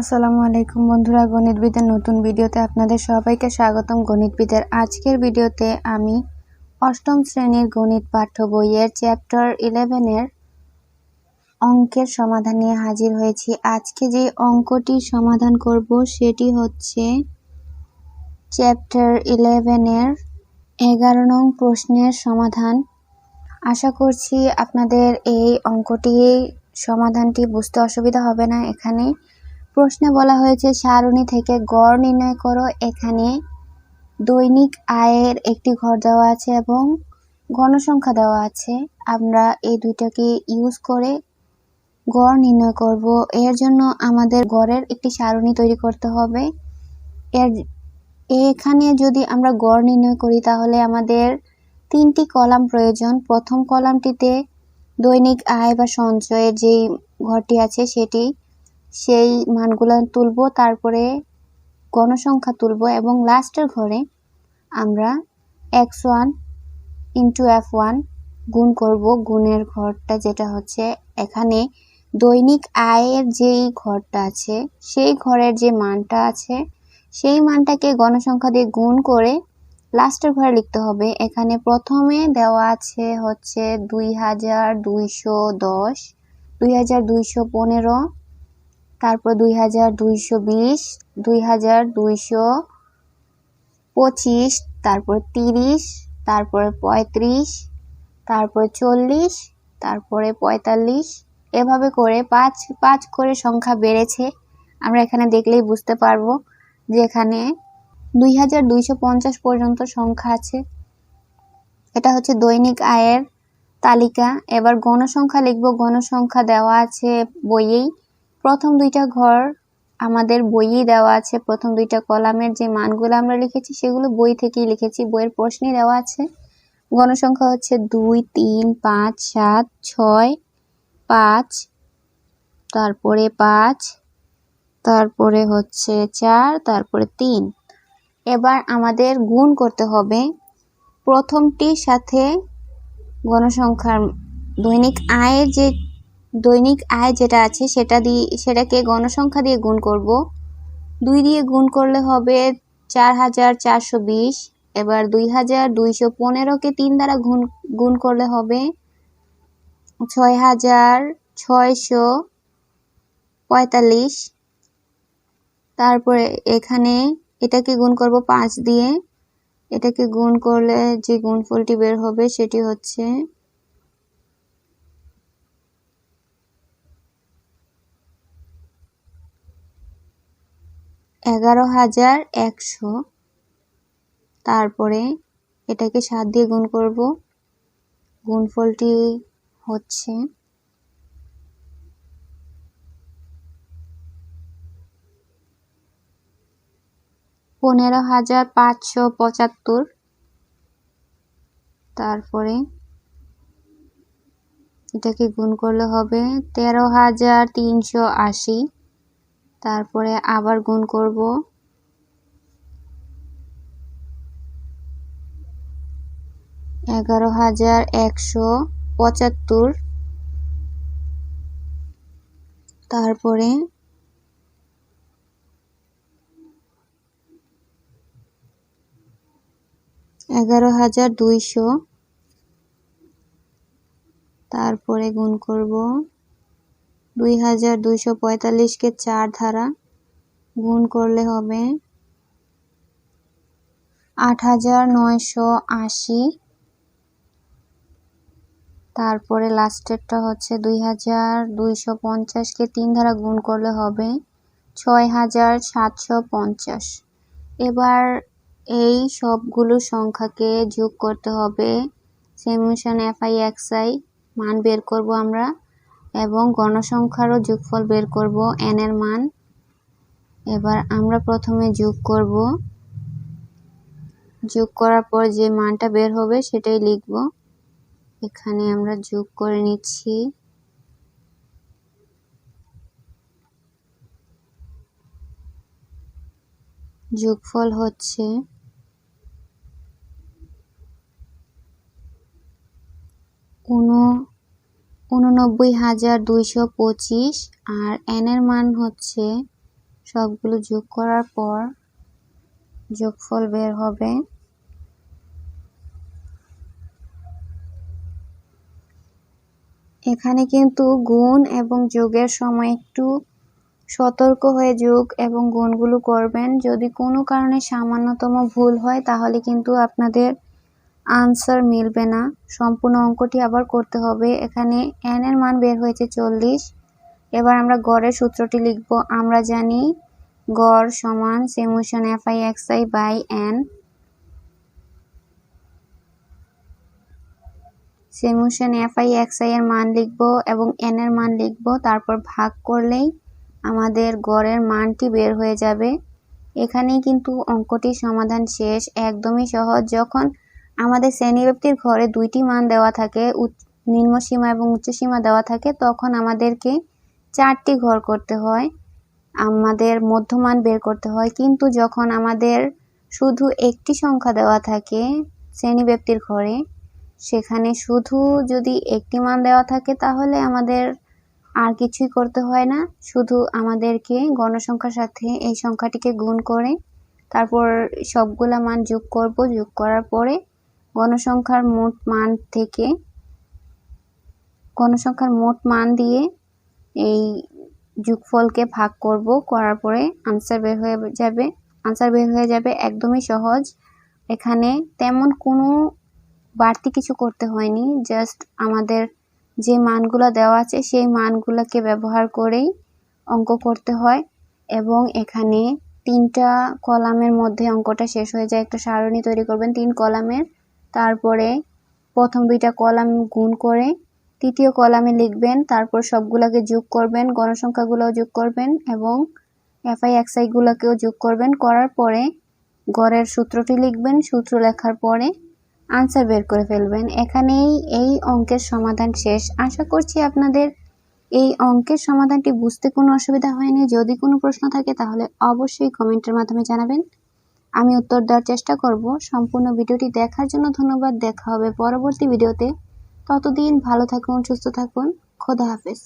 আসসালামু আলাইকুম বন্ধুরা, গণিতবিদের নতুন ভিডিওতে আপনাদের সবাইকে স্বাগতম। গণিতবিদের আজকের ভিডিওতে আমি অষ্টম শ্রেণির গণিত পাঠ্য বইয়ের চ্যাপ্টার ইলেভেনের অঙ্কের সমাধান নিয়ে হাজির হয়েছি। আজকে যে অঙ্কটি সমাধান করব সেটি হচ্ছে চ্যাপ্টার ইলেভেনের এগারো নং প্রশ্নের সমাধান। আশা করছি আপনাদের এই অঙ্কটি সমাধানটি বুঝতে অসুবিধা হবে না এখানে। প্রশ্নে বলা হয়েছে, সারণী থেকে গড় নির্ণয় করো। এখানে দৈনিক আয়ের একটি ঘর দেওয়া আছে এবং গণসংখ্যা দেওয়া আছে। আমরা এই দুইটাকে ইউজ করে গড় নির্ণয় করব। এর জন্য আমাদের গড়ের একটি সারণী তৈরি করতে হবে। এর এখানে যদি আমরা গড় নির্ণয় করি, তাহলে আমাদের তিনটি কলাম প্রয়োজন। প্রথম কলামটিতে দৈনিক আয় বা সঞ্চয়ের যেই ঘরটি আছে, সেটি সেই মানগুলো তুলব, তারপরে গণসংখ্যা তুলব এবং লাস্টের ঘরে আমরা X one into F one গুণ করব। গুণের ঘরটা যেটা হচ্ছে এখানে দৈনিক আয়ের যেই ঘরটা আছে, সেই ঘরের যে মানটা আছে, সেই মানটাকে গণসংখ্যা দিয়ে গুণ করে লাস্টের ঘরে লিখতে হবে। এখানে প্রথমে দেওয়া আছে হচ্ছে দুই হাজার দুইশো দশ, দুই হাজার দুইশো পনেরো তারপর দুই হাজার দুইশো বিশ, দুই হাজার দুইশো পঁচিশ, তারপর তিরিশ, তারপরে পঁয়ত্রিশ, তারপর চল্লিশ, তারপরে পঁয়তাল্লিশ। এভাবে করে পাঁচ পাঁচ করে সংখ্যা বেড়েছে। আমরা এখানে দেখলেই বুঝতে পারব যে এখানে দুই হাজার দুইশো পঞ্চাশ পর্যন্ত সংখ্যা আছে। এটা হচ্ছে দৈনিক আয়ের তালিকা। এবার গণসংখ্যা লিখব। গণসংখ্যা দেওয়া আছে বইয়েই। প্রথম দুইটা ঘর আমাদের বইয়ে দেওয়া আছে। প্রথম দুইটা কলামের যে মানগুলো আমরা লিখেছি, সেগুলো বই থেকেই লিখেছি। বইয়ের প্রশ্নে দেওয়া আছে। গণসংখ্যা হচ্ছে দুই, তিন, পাঁচ, সাত, ছয়, পাঁচ, তারপরে পাঁচ, তারপরে হচ্ছে চার, তারপরে তিন। এবার আমাদের গুণ করতে হবে প্রথমটির সাথে গণসংখ্যার দৈনিক আয়ের যে দৈনিক আয় যেটা আছে সেটা দিয়ে, সেটাকে গণসংখ্যা দিয়ে গুণ করব। দুই দিয়ে গুণ করলে হবে চার হাজার চারশো বিশ। এবার দুই হাজার দুইশো পনেরোকে তিন দ্বারা গুণ গুণ করলে হবে ছয় হাজার ছয়শো পঁয়তাল্লিশ। তারপরে এখানে এটাকে গুণ করব পাঁচ দিয়ে। এটাকে গুণ করলে যে গুণফলটি বের হবে সেটি হচ্ছে এগারো হাজার একশো। তারপরে এটাকে সাত দিয়ে গুণ করব। গুণফলটি হচ্ছে পনেরো হাজার পাঁচশো পঁচাত্তর। তারপরে এটাকে গুণ করলে হবে তেরো হাজার তিনশো আশি। তারপরে আবার গুণ করব। এগারো হাজার একশো পঁচাত্তর। তারপরে এগারো হাজার দুইশো। তারপরে গুণ করব। দুই হাজার দুইশো পঁয়তাল্লিশকে চার ধারা গুণ করলে হবে আট হাজার নয়শো আশি। তারপরে লাস্টেরটা হচ্ছে দুই হাজার দুইশো পঞ্চাশকে তিন ধারা গুণ করলে হবে ছয় হাজার সাতশো পঞ্চাশ। এবার এই সবগুলো সংখ্যাকে যোগ করতে হবে। সেমিউশন এফআই মান বের করব আমরা। এবং গণসংখ্যারও যোগফল বের করব এন এর মান। এবার আমরা প্রথমে যোগ করব। যোগ করার পর যে মানটা বের হবে সেটাই লিখব। এখানে আমরা যোগ করে নিচ্ছি। যোগফল হচ্ছে উনো উননব্বই হাজার দুইশো পঁচিশ আর এন এর মান হচ্ছে সবগুলো যোগ করার পর যোগফল বের হবে এখানে কিন্তু গুণ এবং যোগের সময় একটু সতর্ক হয়ে যোগ এবং গুণগুলো করবেন। যদি কোনো কারণে সামান্যতম ভুল হয়, তাহলে কিন্তু আপনাদের আনসার মিলবে না। সম্পূর্ণ অঙ্কটি আবার করতে হবে। এখানে এন এর মান বের হয়েছে চল্লিশ। এবার আমরা গড়ের সূত্রটি লিখব। আমরা জানি গড় সমান summation F I X I by N summation F I X I এর মান লিখব এবং এন এর মান লিখব। তারপর ভাগ করলেই আমাদের গড়ের মানটি বের হয়ে যাবে। এখানেই কিন্তু অঙ্কটির সমাধান শেষ। একদমই সহজ। যখন আমাদের শ্রেণীব্যক্তির ঘরে দুইটি মান দেওয়া থাকে নিম্নসীমা এবং উচ্চসীমা দেওয়া থাকে, তখন আমাদেরকে চারটি ঘর করতে হয়, আমাদের মধ্যমান বের করতে হয়। কিন্তু যখন আমাদের শুধু একটি সংখ্যা দেওয়া থাকে শ্রেণীব্যক্তির ঘরে, সেখানে শুধু যদি একটি মান দেওয়া থাকে, তাহলে আমাদের আর কিছুই করতে হয় না। শুধু আমাদেরকে গণসংখ্যার সাথে এই সংখ্যাটিকে গুণ করে, তারপর সবগুলা মান যোগ করব। যোগ করার পরে গণসংখ্যার মোট মান থেকে, গণসংখ্যার মোট মান দিয়ে এই যোগফলকে ভাগ করব করার পরে আনসার বের হয়ে যাবে। আনসার বের হয়ে যাবে একদমই সহজ। এখানে তেমন কোনো বাড়তি কিছু করতে হয়নি। জাস্ট আমাদের যে মানগুলো দেওয়া আছে সেই মানগুলোকে ব্যবহার করেই অঙ্ক করতে হয় এবং এখানে তিনটা কলামের মধ্যে অঙ্কটা শেষ হয়ে যায়। একটা সারণী তৈরি করবেন, তিন কলামের। তারপরে প্রথম দুইটা কলাম গুণ করে তৃতীয় কলামে লিখবেন, তারপর সবগুলোকে যোগ করবেন, গণসংখ্যাগুলোও যোগ করবেন এবং এফআই, এক্সআইগুলোকেও যোগ করবেন। করার পরে গড়ের সূত্রটি লিখবেন, সূত্র লেখার পরে আনসার বের করে ফেলবেন। এখানেই এই অঙ্কের সমাধান শেষ। আশা করছি আপনাদের এই অঙ্কের সমাধানটি বুঝতে কোনো অসুবিধা হয়নি। যদি কোনো প্রশ্ন থাকে তাহলে অবশ্যই কমেন্টের মাধ্যমে জানাবেন। আমি উত্তর দেওয়ার চেষ্টা করব। সম্পূর্ণ ভিডিওটি দেখার জন্য ধন্যবাদ। দেখা হবে পরবর্তী ভিডিওতে। ততদিন ভালো থাকুন, সুস্থ থাকুন। খোদা হাফেজ।